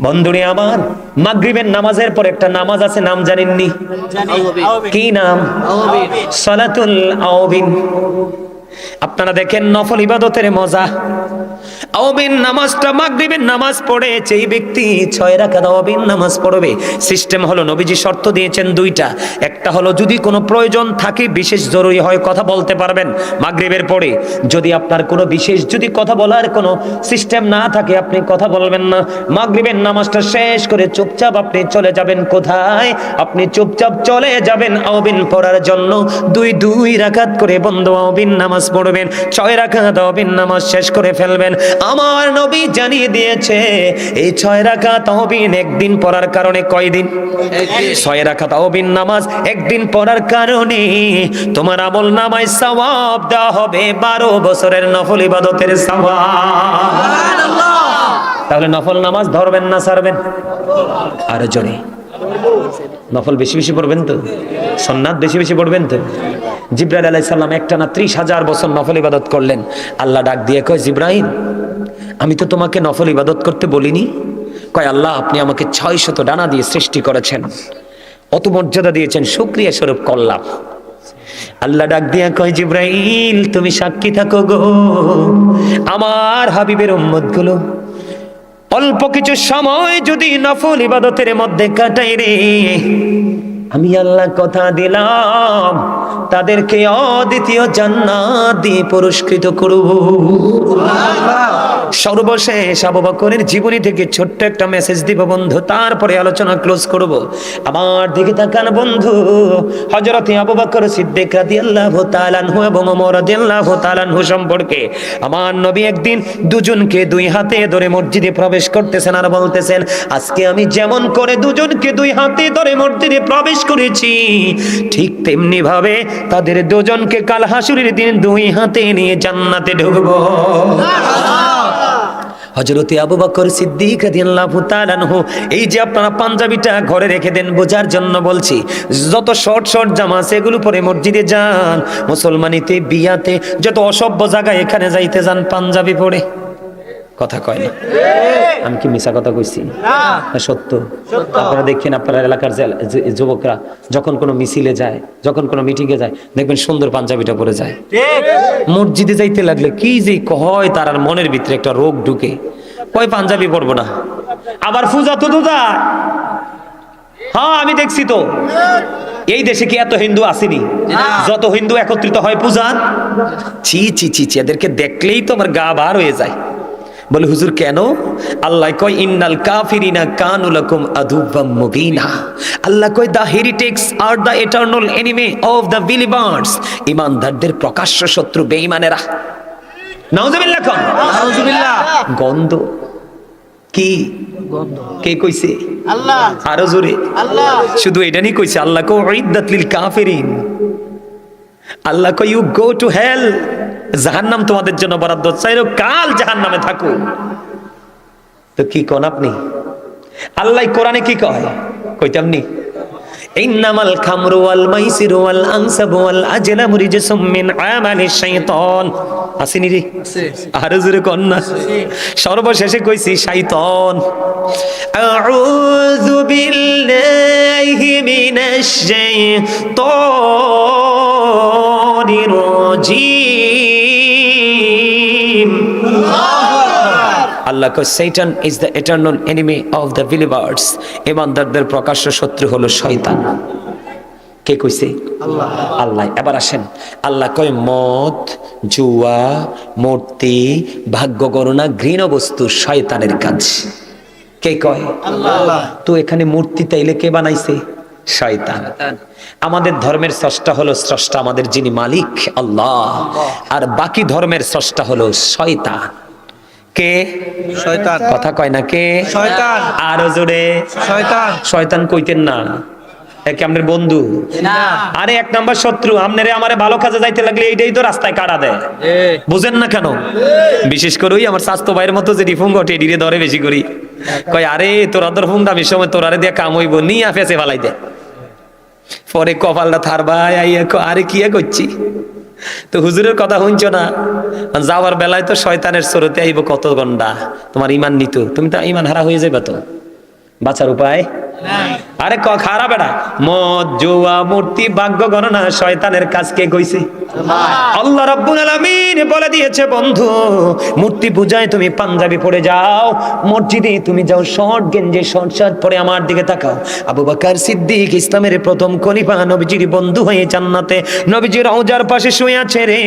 বন্ধুরে আমার মাগরিবের নামাজের পর একটা নামাজ আছে নাম জানেননি? কি নাম? সলাতুল আওবিন আপনারা দেখেন নফল ইবাদতের মজা। আওবিন নামাজটা মাগরিবের নামাজ পড়ে, যেই ব্যক্তি ছয় রাকাত আওবিন নামাজ পড়বে, সিস্টেম হলো নবীজি শর্ত দিয়েছেন দুইটা। একটা হলো যদি কোনো প্রয়োজন থাকে, বিশেষ জরুরি হয়, কথা বলতে পারবেন মাগরিবের পরে। যদি আপনার কোনো বিশেষ, যদি কথা বলার কোনো সিস্টেম না থাকে, আপনি কথা বলবেন না। মাগরিবের নামাজটা শেষ করে চুপচাপ আপনি চলে যাবেন কোথায়? আপনি চুপচাপ চলে যাবেন আওবিন পড়ার জন্য। দুই দুই রাকাত করে বন্ধ আওবিন নামাজ পড়বেন ছয় রাকাত আওবিন নামাজ শেষ করে ফেলবেন। আমার নবী জানিয়ে দিয়েছে এই ছয় রাকাত আওবিন একদিন পড়ার কারণে কয়দিন? ছয় রাকাত আওবিন নামাজ একদিন পড়ার কারণে তোমার আমল নামায় সওয়াব দেওয়া হবে বারো বছরের নফল ইবাদতের সওয়াব। তাহলে নফল নামাজ ধরবেন না সারবেন? আর জোরে। নফল বেশি বেশি পড়বেন তো? সন্ন্যাত বেশি বেশি পড়বেন তো? জিব্রাইল আলাই সাল্লাম একটা না ত্রিশ হাজার বছর নফল ইবাদত করলেন। আল্লাহ ডাক দিয়ে কয়, জিব্রাইল, আমি তো তোমাকে নফল ইবাদত করতে বলিনি। কয়, আল্লাহ, আপনি আমাকে ছয় শত ডানা দিয়ে সৃষ্টি করেছেন। অত মর্যাদা দিয়েছেন, সুক্রিয়া স্বরূপ করলাম। আল্লাহ ডাক দিয়া কয়, জিব্রাইল, তুমি সাক্ষী থাকো গো। আমার হাবিবের উম্মতগুলো অল্প কিছু সময় যদি নফল ইবাদতের মধ্যে কাটাই রে। আমি আল্লাহ কথা দিলাম, তাদেরকে অদ্বিতীয় জান্নাত দিয়ে পুরস্কৃত করব। সর্বশেষ আবু বকরের জীবনী থেকে ছোট্ট একটা মেসেজ দিব বন্ধু, তারপরে আলোচনা ক্লোজ করব। আমার দিকে তাকান বন্ধু, হযরত আবু বকর সিদ্দিক রাদিয়াল্লাহু তাআলা আনহু এবং ওমর রাদিয়াল্লাহু তাআলা আনহু সম্পর্কে আমার নবী একদিন দুজনকে দুই হাতে ধরে মসজিদে প্রবেশ করতেছেন আর বলতেছেন, আজকে আমি যেমন করে দুজনকে দুই হাতে ধরে মসজিদে প্রবেশ করেছি, ঠিক তেমনি ভাবে তাদের দুজনকে কাল হাসুরের দিন দুই হাতে নিয়ে জান্নাতে ঢুকবো। হজরতে আবু বকর সিদ্দিক রাদিয়াল্লাহু তাআলাহু এই যে আপনারা পাঞ্জাবিটা ঘরে রেখে দেন বোঝার জন্য বলছি, যত শর্ট শর্ট জামা সেগুলো পরে মসজিদে যান, মুসলমানিতে, বিয়াতে, যত অসভ্য জায়গায় এখানে যাইতে যান পাঞ্জাবি পরে। কথা কয় না। আমি কি মিশা কথা কইছি? না। সত্য। আপনারা দেখেন আপনার এলাকার যুবকরা যখন কোনো মিছিলে যায় যখন কোনো মিটিংয়ে যায় দেখবেন সুন্দর পাঞ্জাবিটা পরে যায়। মসজিদে যাইতে লাগলে কি যে কয় তার আর মনের ভিতরে একটা রোগ ঢুকে। কয় পাঞ্জাবি পরবো না। আবার পূজা তো যায়। হ্যাঁ আমি দেখছি তো। এই দেশে কি এত হিন্দু আসেনি? যত হিন্দু একত্রিত হয় পূজা ছি ছি ছি ছি এদেরকে দেখলেই তো আমার গা বার হয়ে যায়। বলে হুজুর কেন? আল্লাহ কয় ইন্নাল কাফিরিনা কানুলাকুম আদুব্বাম মুবিনা। আল্লাহ কয় the heretics are the eternal enemy of the believers ইমানদারদের প্রকাশ্য শত্রু বেঈমানেরা। নাউজুবিল্লাহ কন। গন্ধ। কি? কে কইছে? আল্লাহ। আরও জোরে। আল্লাহ। শুধু এটা নিয়ে কইছে আল্লাহ কো উইদ্দাত লিল কাফিরিন। আল্লাহ কো ইউ গো টু হেল জাহান্নাম তোমাদের জন্য বরাদ্দ। চাইরো কাল জাহান্নামে থাকো। তো কি কোন আপনি? আল্লাহ কোরআনে কি কয়? কইতাম নি ইন্নামাল খামরু ওয়াল মাইসিরু ওয়াল আনসাবু ওয়াল আজলামু রিজসুম মিন আমালিশ শাইতান। আসেনি রে? আর জোরে কন না। সর্বশেষে কইছি শাইতান। আউযু বিল্লাহি মিনাশ শাইতানির আল্লাহ কয় is the eternal enemy of the believers ইমানদারদের প্রকাশ্য শত্রু হলো শয়তান। কে কইছে? আল্লাহ। আল্লাহ এবার আসেন। আল্লাহ কয় মদ জুয়া মূর্তি ভাগ্য গণনা ঘৃণ বস্তু শয়তানের কাজ। কে কয়? আল্লাহ। তো এখানে মূর্তি তাইলে কে বানাইছে? শয়তান। আমাদের ধর্মের স্রষ্টা হলো স্রষ্টা আমাদের যিনি মালিক আল্লাহ। আর বাকি ধর্মের স্রষ্টা হলো শয়তান। কে? শয়তান। কথা কয় না কে? শয়তান। আরও জোরে। শয়তান। শয়তান কইতেন না। একে বন্ধু? আরে এক নাম্বার শত্রু আমনেরে আমারে ভালো কাজে যাইতে লাগলে এইটাই তো রাস্তায় কাটা দেয়। বুঝেন না কেন? বিশেষ করে ওই আমার স্বাস্থ্য ভাইয়ের মতো যে রিফুং ঘটে ধরে বেশি করি। কয় আরে তোরা তোর ফুং দামি সময় তোরারে দিয়ে কাম হইব নিয়ে ফেসে ফালাই দে। পরে কপালটা থার, ভাই আইয়া আরে কি করছি? তো হুজুরের কথা শুনছো না? যাওয়ার বেলায় তো শয়তানের স্রোতে আইব কত গন্ডা তোমার ইমান নিত, তুমি তো ইমান হারা হয়ে যাবে তো। বাঁচার উপায়? আরে ক খারাপ এটা মদ, জুয়া, মূর্তি, ভাগ্য গণনা শয়তানের কাজ কে কইছে? আল্লাহ রাব্বুল আলামিন বলে দিয়েছে, বন্ধু, মূর্তি পূজায় তুমি পাঞ্জাবি পরে যাও, মসজিদে তুমি যাও শর্ট গেঞ্জি শর্ট শার্ট পরে আমার দিকে তাকাও। আবু বকর সিদ্দিক ইসলামের প্রথম খলিফা, নবীজির বন্ধু হয়ে জান্নাতে নবীজির রওজার পাশে শুয়ে আছে রে।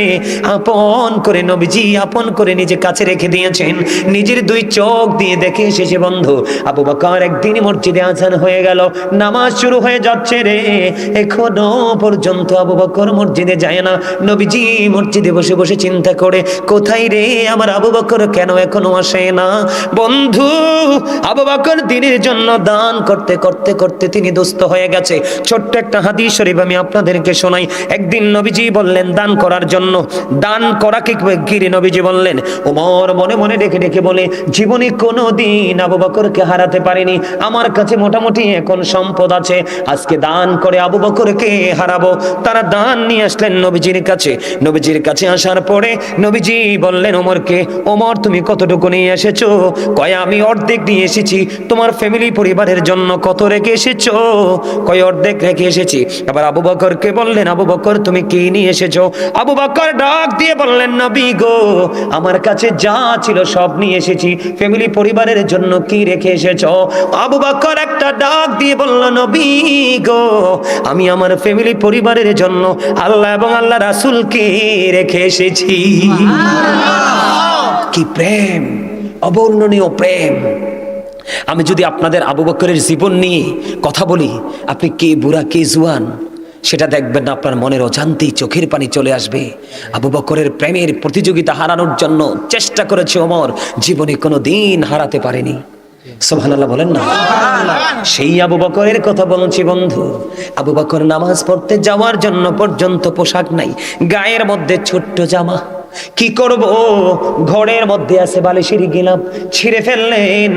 আপন করে নবীজি আপন করে নিজে কাছে রেখে দিয়েছেন। নিজের দুই চোখ দিয়ে দেখে এসেছে, বন্ধু। আবু বকর একদিন মসজিদে আজান হয়ে গেল। নামাজ শুরু হয়ে যাচ্ছে রে। এখনও পর্যন্ত আবু বকর মসজিদে যায় না। নবীজি মসজিদে বসে বসে চিন্তা করে, কোথায় রে আমার আবু বকর কেন এখনও আসে না? বন্ধু, আবু বকর দিনের জন্য দান করতে করতে করতে তিনি দুস্থ হয়ে গেছে। ছোট্ট একটা হাদিস শরীফ আমি আপনাদেরকে শোনাই। একদিন নবীজি বললেন, দান করার জন্য। দান করাকে গিরে নবীজি বললেন? ওমর মনে মনে ডেকে ডেকে বলে, জীবনে কোনো দিন আবু বকরকে হারাতে পারিনি। আমার কাছে মোটামুটি এখন সম্পদ আছে। আজকে দান করে আবু বকরকে হারাবো। তারা দান নিয়ে আসলেন নবীজির কাছে। নবীজির কাছে আসার পরে নবীজি বললেন, ওমরকে, ওমর, তুমি কতটুকু নিয়ে এসেছ? কয়, আমি অর্ধেক নিয়ে এসেছি। তোমার ফ্যামিলি পরিবারের জন্য কত রেখে এসেছ? কয়, অর্ধেক রেখে এসেছি। আবার আবু বকরকে বললেন, আবু বকর, তুমি কি নিয়ে এসেছ? আবু বকর ডাক দিয়ে বললেন, নবী গো, আমার কাছে যা ছিল সব নিয়ে এসেছি। ফ্যামিলি পরিবারের জন্য কি রেখে এসেছ? আবু বকর একটা ডাক দিয়ে বলল নবী গো আমি আমার ফ্যামিলি পরিবারের জন্য আল্লাহ এবং আল্লাহ রাসূলকে রেখে এসেছি। কি প্রেম অবর্ণনীয় প্রেম। আমি যদি আপনাদের আবু বকরের জীবন নিয়ে কথা বলি আপনি কে বুড়া কে জুয়ান সেটা দেখবেন না আপনার মনের অজান্তেই চোখের পানি চলে আসবে। আবু বকরের প্রেমের প্রতিযোগিতা হারানোর জন্য চেষ্টা করেছে ওমর জীবনে কোনো দিন হারাতে পারেনি। সোভানাল্লাহ বলেন না? সেই আবু বকরের কথা বলছি বন্ধু। আবু বকর নামাজ পড়তে যাওয়ার জন্য পর্যন্ত পোশাক নাই গায়ের মধ্যে ছোট্ট জামা। কি করব? ঘরের মধ্যে আছে বালিশের গিলাম ছিঁড়ে ফেললেন।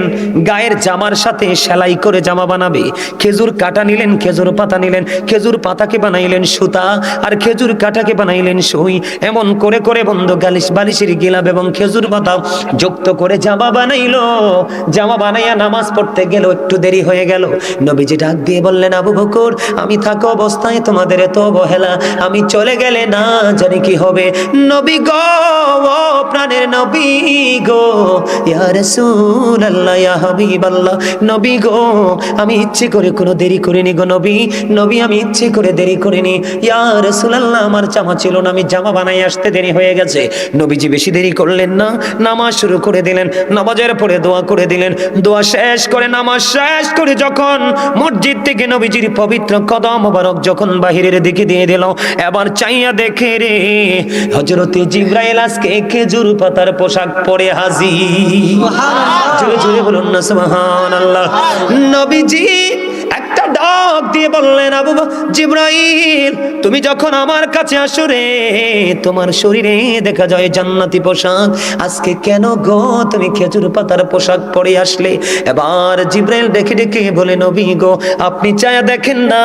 গায়ের জামার সাথে সেলাই করে জামা বানাবে। খেজুর কাটা নিলেন, খেজুর পাতা নিলেন। খেজুর পাতাকে বানাইলেন সুতা আর খেজুর কাটাকে বানাইলেন সই। এমন করে করে বন্ধ গালিশ বালিশের গিলাম এবং খেজুর পাতা যুক্ত করে জামা বানাইলো। জামা বানাইয়া নামাজ পড়তে গেল, একটু দেরি হয়ে গেল। নবীজি ডাক দিয়ে বললেন, আবু বকর, আমি থাকা অবস্থায় তোমাদের এত অবহেলা। আমি চলে গেলে না জানি কি হবে। নবী গো প্রাণের নবী গো, ইয়া রাসূলুল্লাহ, ইয়া হাবিবাল্লাহ, নবী গো, আমি ইচ্ছে করে কোনো দেরি করিনি গো নবী নবী আমি ইচ্ছে করে দেরি করিনি, ইয়া রাসূলুল্লাহ, আমার জামা ছিল না, আমি জামা বানাই আসতে দেরি হয়ে গেছে, নবীজি বেশি দেরি করলেন না, নামাজ শুরু করে দিলেন, নামাজের পরে দোয়া করে দিলেন, দোয়া শেষ করে নামাজ শেষ করে যখন মসজিদ থেকে নবীজির পবিত্র কদম মোবারক যখন বাহিরের দিকে দিয়ে দিল, এবার চাইয়া দেখে রে হজরতে জিব্রাইল আজকে খেজুর পাতার পোশাক পরে হাজি জোরে জোরে বলুন না সুবহানাল্লাহ। নবীজি ডাক দিয়ে বললেন, আবু জিব্রাইল, তুমি যখন আমার কাছে আসো রে, তোমার শরীরে দেখা যায় জান্নাতি পোশাক। আজকে কেন গো তুমি খেজুর পাতার পোশাক পরে আসলে? এবার জিব্রাইল ডেকে ডেকে বলে, নবী গো, আপনি চায়া দেখেন না,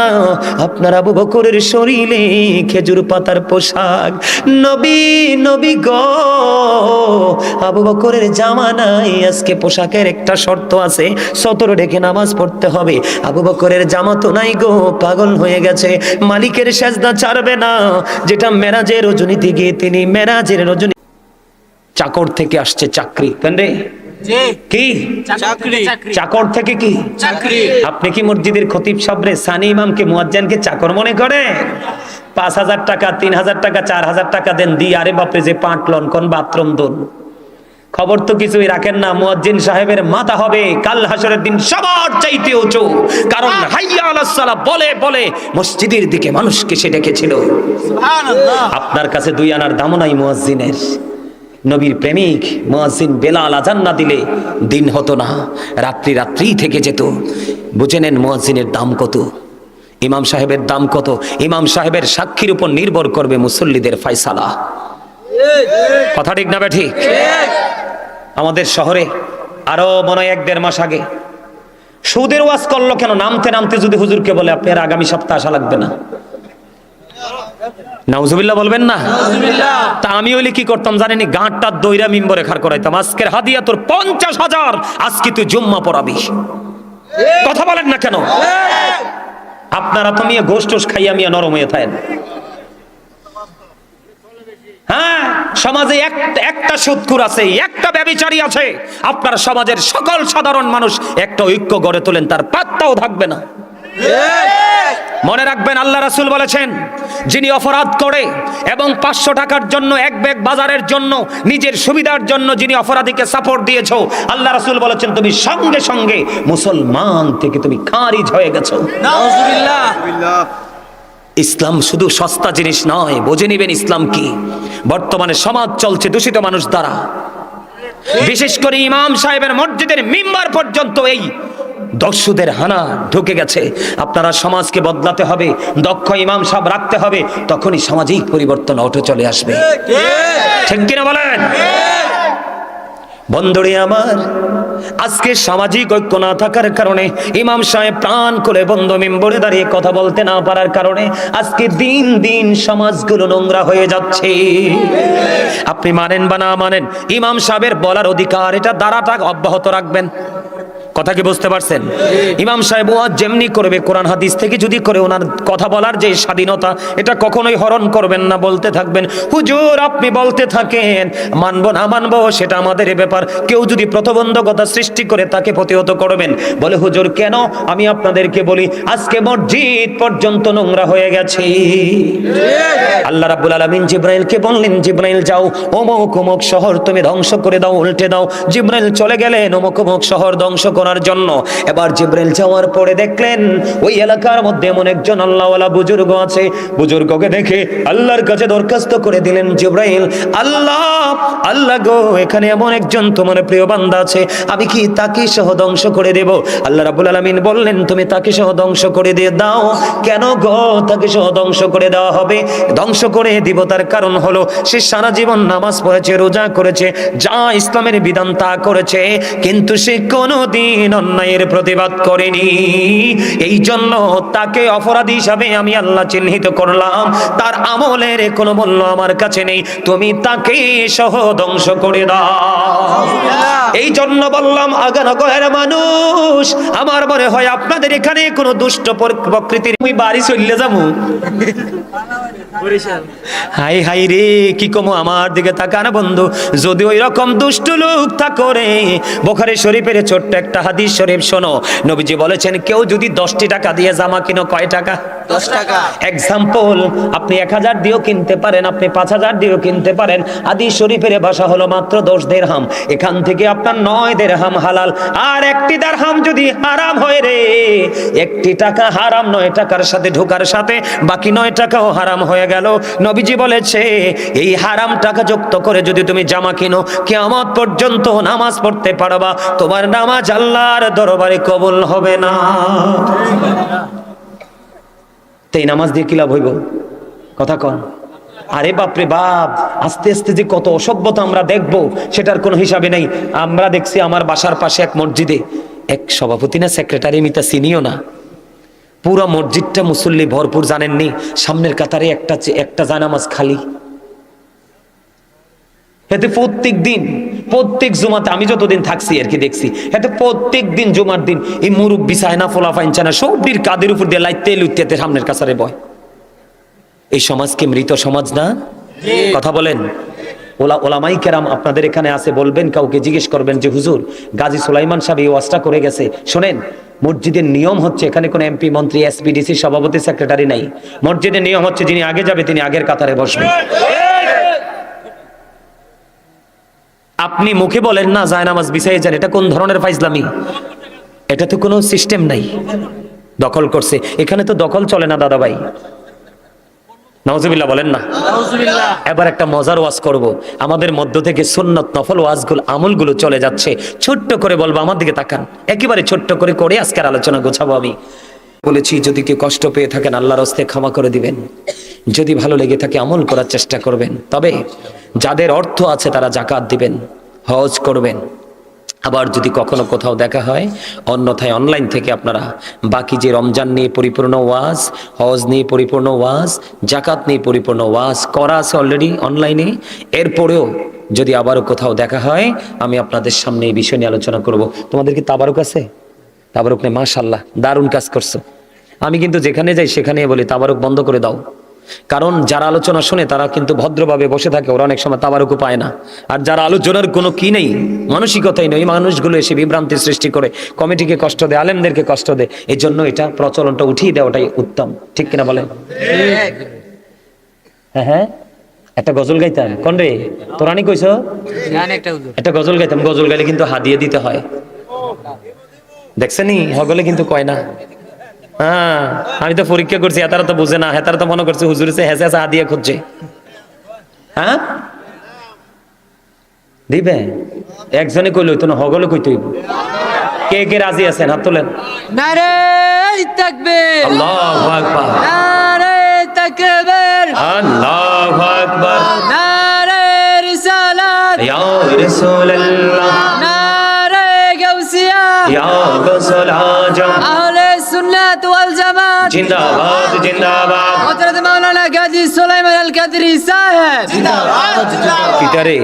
আপনার আবু বকরের শরীরে খেজুর পাতার পোশাক। নবী নবী গো, আবু বকরের জামা নাই আজকে পোশাকের একটা শর্ত আছে, সতর ডেকে নামাজ পড়তে হবে। আবু বকরের জামা তো নাই গো পাগল হয়ে গেছে। মালিকের সেজদা ছাড়বে না। যেটা মেরাজের রজনীতে গিয়ে তিনি মেরাজের রজনী চাকর থেকে আসছে চাকরি। কেন রে? কি? চাকরি। চাকর। থেকে কি? চাকরি। আপনি কি মসজিদের খতিব সাবরে সানি ইমামকে মুয়াজ্জানকে চাকর মনে করে? পাঁচ হাজার টাকা তিন হাজার টাকা চার হাজার টাকা দেন দি আরে বাপরে যে পাট লন কোন বাথরুম দোন খবর তো কিছুই রাখেন না। মুয়াজ্জিন সাহেবের মাথা হবে। কাল হাসরের দিন সবার চাইতে উঁচু। কারণ হাইয়া আলাস সালাহ বলে বলে মসজিদের দিকে মানুষকে সে ডেকেছিল। সুবহানাল্লাহ। আপনার কাছে দুই আনার দামও নাই মুয়াজ্জিনের। নবীর প্রেমিক মুয়াজ্জিন বেলাল আজান না দিলে দিন হতো না রাত্রি রাত্রি থেকে যেত। বুঝে নেন মুয়াজ্জিনের দাম কত? ইমাম সাহেবের দাম কত? ইমাম সাহেবের সাক্ষীর উপর নির্ভর করবে মুসল্লিদের ফয়সালা। কথা ঠিক না ঠিক আমাদের শহরে আরও মনে এক দেড় মাস আগে সুদের ওয়াজ করল কেন? নামতে নামতে যদি হুজুরকে বলে আপনার আগামী সপ্তাহ আসা লাগবে না। বলবেন না? তা আমি হইলে কি করতাম জানেনি গাঁটটা দইরা মিম্বরে খার করাইতাম। আজকের হাদিয়া তোর পঞ্চাশ হাজার। আজকে তুই জুম্মা পড়াবি। কথা বলেন না কেন? আপনারা তো মিয়া গোষ্ঠ খাইয়া মিয়া নরম হয়ে থাকেন। হ্যাঁ সমাজে একটা সুৎকুর আছে, একটা ব্যবিচারী আছে। আপনার সমাজের সকল সাধারণ মানুষ একটা ঐক্য গড়ে তোলেন, তার পাত্তাও থাকবে না। মনে রাখবেন, আল্লাহ রাসূল বলেছেন, যিনি অপরাধ করে এবং পাঁচশো টাকার জন্য এক ব্যাগ বাজারের জন্য, নিজের সুবিধার জন্য যিনি অপরাধীকে সাপোর্ট দিয়েছ, আল্লাহ রাসূল বলেছেন, তুমি সঙ্গে সঙ্গে মুসলমান থেকে তুমি খারিজ হয়ে গেছো। ইসলাম শুধু সস্তা জিনিস নয় বুঝে নিবেন ইসলাম কি? বর্তমানে সমাজ চলছে দূষিত মানুষ দ্বারা। বিশেষ করে ইমাম সাহেবের মসজিদের মিম্বার পর্যন্ত এই দস্যুদের হানা ঢুকে গেছে। আপনারা সমাজকে বদলাতে হবে দক্ষ ইমাম সাহেব রাখতে হবে তখনই সামাজিক পরিবর্তন অটো চলে আসবে। ঠিক। কিনা বলেন? বন্ধুরে আমার আজকে সামাজিক ঐক্য না থাকার কারণে ইমাম সাহেব প্রাণ করে বন্ধ মেম্বরে দাঁড়িয়ে কথা বলতে না পারার কারণে আজকে দিন দিন সমাজগুলো নোংরা হয়ে যাচ্ছে। আপনি মানেন বা না মানেন, ইমাম সাহেবের বলার অধিকার, এটা দ্বারাটা অব্যাহত রাখবেন। কথা কি বুঝতে পারছেন? ইমাম সাহেব ওয়াজ যেমনি করবে, কোরআন হাদিস থেকে যদি করে ওনার কথা বলার যে স্বাধীনতা, এটা কখনোই হরণ করবেন না, বলতে থাকবেন, হুজুর, আপনি বলতে থাকেন। মানবো না মানবো, সেটা আমাদের ব্যাপার। কেউ যদি প্রতিবন্ধকতা সৃষ্টি করে তাকে প্রতিহত করবেন, বলে, হুজুর, কেন? আমি আপনাদেরকে বলি, আজকে মসজিদ পর্যন্ত নোংরা হয়ে গেছে। আল্লাহ রাব্বুল আলামিন জিব্রাইলকে বললেন, জিব্রাইল যাও, অমুক অমুক শহর তুমি ধ্বংস করে দাও, উল্টে দাও। জিব্রাইল চলে গেলেন, অমুক অমুক শহর ধ্বংস করার জন্য। এবার জিব্রাইল যাওয়ার পরে দেখলেন, ওই এলাকার মধ্যে এমন একজন আল্লাহওয়ালা বুজুর্গ আছে। বুজুর্গকে দেখে আল্লাহর কাছে দরখাস্ত করে দিলেন, জিব্রাইল, আল্লাহ আল্লাহ গো, এখানে এমন একজন তোমার প্রিয় বান্দা আছে। আমি কি তাকে সহ ধ্বংস করে দেব? আল্লাহ রাব্বুল আলামিন বললেন, তুমি তাকে সহ ধ্বংস করে দিয়ে দাও। কেন গো তাকে সহ ধ্বংস করে দেওয়া হবে? ধ্বংস করে দিব তার কারণ হলো, সে সারা জীবন নামাজ পড়েছে, রোজা করেছে, যা ইসলামের বিধান তা করেছে। কিন্তু সে কোনোদিন অন্যায়ের প্রতিবাদ করেনি। এই জন্য তাকে অপরাধী হিসাবে আমি আল্লাহ চিহ্নিত করলাম। তার আমলের কোনো মূল্য আমার কাছে নেই। তুমি তাকে সহ ধ্বংস করে দাও। এই জন্য বললাম আগানগরের মানুষ আমার মনে হয় আপনাদের এখানে কোনো দুষ্ট প্রকৃতির আমি বাড়ি চললে যাব। হাই হাই রে কি কমো আমার দিকে তাকান বন্ধু। যদি ওই রকম দুষ্ট লোক তা করে বোখারে শরীফের ছোট্ট একটা হাদিস শরীফ শোনো। নবীজি বলেছেন কেউ যদি দশটি টাকা দিয়ে জামা কিনো কয় টাকা? দশ টাকা। এক্সাম্পল আপনি এক হাজার দিয়েও কিনতে পারেন, আপনি পাঁচ হাজার দিয়েও কিনতে পারেন। আদি হলো মাত্র দশ দেড়হাম। এখান থেকে আপনার নয় দেড়হাম হালাল। আর একটি দেড়হাম যদি হারাম রে, একটি টাকা হারাম নয় টাকার সাথে ঢোকার সাথে, বাকি নয় টাকাও হারাম হয়ে গেল। নবীজি বলেছে, এই হারাম টাকা যুক্ত করে যদি তুমি জামা কিনো, কেয়ামত পর্যন্ত নামাজ পড়তে পারবা। তোমার নামাজ আল্লাহর দরবারে কবুল হবে না। তো এই নামাজ দিয়ে কি লাভ হইব? কথা কন। আরে বাপরে বাপ, আস্তে আস্তে যে কত অসভ্যতা আমরা দেখব, সেটার কোনো হিসাবে নেই। আমরা দেখছি আমার বাসার পাশে এক মসজিদে, এক সভাপতি না সেক্রেটারি মিতা চিনিও না। পুরো মসজিদটা মুসল্লি ভরপুর জানেননি, সামনের কাতারে একটা একটা জানামাজ খালি। এতে প্রত্যেক দিন প্রত্যেক জুমাতে আমি যতদিন থাকছি আর কি দেখছি এতে প্রত্যেক দিন জুমার দিন এই মুরুব বিছায় না ফোলা ফাইনছে না সবটির কাদের উপর দিয়ে লাইতে লুইতে সামনের কাছারে বয়। এই সমাজ কি মৃত সমাজ না? কথা বলেন। ওলা ওলামাই কেরাম আপনাদের এখানে আছে বলবেন কাউকে জিজ্ঞেস করবেন যে হুজুর গাজী সুলাইমান সাহেব এই ওয়াজটা করে গেছে। শোনেন মসজিদের নিয়ম হচ্ছে এখানে কোনো এমপি মন্ত্রী এসপিডিসি সভাপতি সেক্রেটারি নাই। মসজিদের নিয়ম হচ্ছে যিনি আগে যাবে তিনি আগের কাতারে বসবেন আপনি মুখে বলেন না জায়নামাজ বিছাই যান এটা কোন ধরনের ফাইজলামি? এটা তো কোনো সিস্টেম নাই। দখল করছে। এখানে তো দখল চলে না দাদা ভাই। নওয়াজবিল্লাহ বলেন না। এবার একটা মজার ওয়াজ করব। আমাদের মধ্য থেকে সুন্নত নফল ওয়াজগুলো আমলগুলো চলে যাচ্ছে। ছোট্ট করে বলব আমার দিকে তাকান। একেবারে ছোট্ট করে করে আজকের আলোচনা গোছাবো আমি। বলেছি, যদি কেউ কষ্ট পেয়ে থাকেন, আল্লাহর হস্তে ক্ষমা করে দিবেন। যদি ভালো লেগে থাকে, আমল করার চেষ্টা করবেন। তবে যাদের অর্থ আছে, তারা জাকাত দিবেন, হজ করবেন। আবার যদি কখনো কোথাও দেখা হয়, অন্যথায় অনলাইন থেকে আপনারা বাকি যে রমজান নিয়ে পরিপূর্ণ ওয়াজ, হজ নিয়ে পরিপূর্ণ ওয়াজ জাকাত নিয়ে পরিপূর্ণ ওয়াজ করা আছে অলরেডি অনলাইনে এরপরেও যদি আবারও কোথাও দেখা হয়, আমি আপনাদের সামনে এই বিষয় নিয়ে আলোচনা করব। তোমাদের কি তাবারক আছে? তাবারুক নে মাশাল্লাহ দারুণ কাজ করছ। আমি কিন্তু যেখানে যাই সেখানে বলি তাবারুক বন্ধ করে দাও। কারণ যারা আলোচনা শুনে তারা কিন্তু ভদ্রভাবে বসে থাকে ওরা অনেক সময় তাবারুকও পায় না। আর যারা আলোচনার কোনো কি নেই মানসিকতাই নেই মানুষগুলো এসে বিভ্রান্তির সৃষ্টি করে কমিটিকে কষ্ট দেয় আলেমদেরকে কষ্ট দেয় এই জন্য এটা প্রচলনটা উঠিয়ে দেওয়াটাই উত্তম। ঠিক কিনা বলেন? হ্যাঁ হ্যাঁ। একটা গজল গাইতাম। কোন রে? তোরানি কইছ? একটা গজল গাইতাম গজল গাইলে কিন্তু হাদিয়ে দিতে হয়। দেখছেনি? হগলে কিন্তু কয় না। হ্যাঁ আমি তো পরীক্ষা করছি এতারা তো বুঝে না হেতারা তো মনে করছে হুজুর সে হেসে হেসে হাদিয়ে খুঁজছে। হ্যাঁ? দিবে? একজনে কইলো তো না হগলে কইতে হইব। কে কে রাজি আছেন? হাত তোলেন। নারে তাকবীর। আল্লাহু আকবার। নারে তাকবীর। আল্লাহু আকবার। নারে রিসালাত। ইয়া রাসূলুল্লাহ। গসল আজম আহলে সুন্নাত ওয়াল জামাত। জিন্দাবাদ জিন্দাবাদ। হযরত মাওলানা গাজী সুলাইমান আল কাদরি সাহেব পিতারে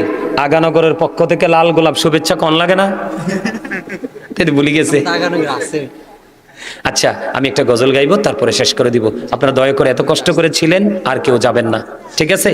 আগানগরের পক্ষ থেকে লাল গোলাপ শুভেচ্ছা কন লাগে না? ভুলে গেছে। আচ্ছা আমি একটা গজল গাইবো তারপরে শেষ করে দিব। আপনারা দয়া করে এত কষ্ট করে ছিলেন আর কেউ যাবেন না। ঠিক আছে?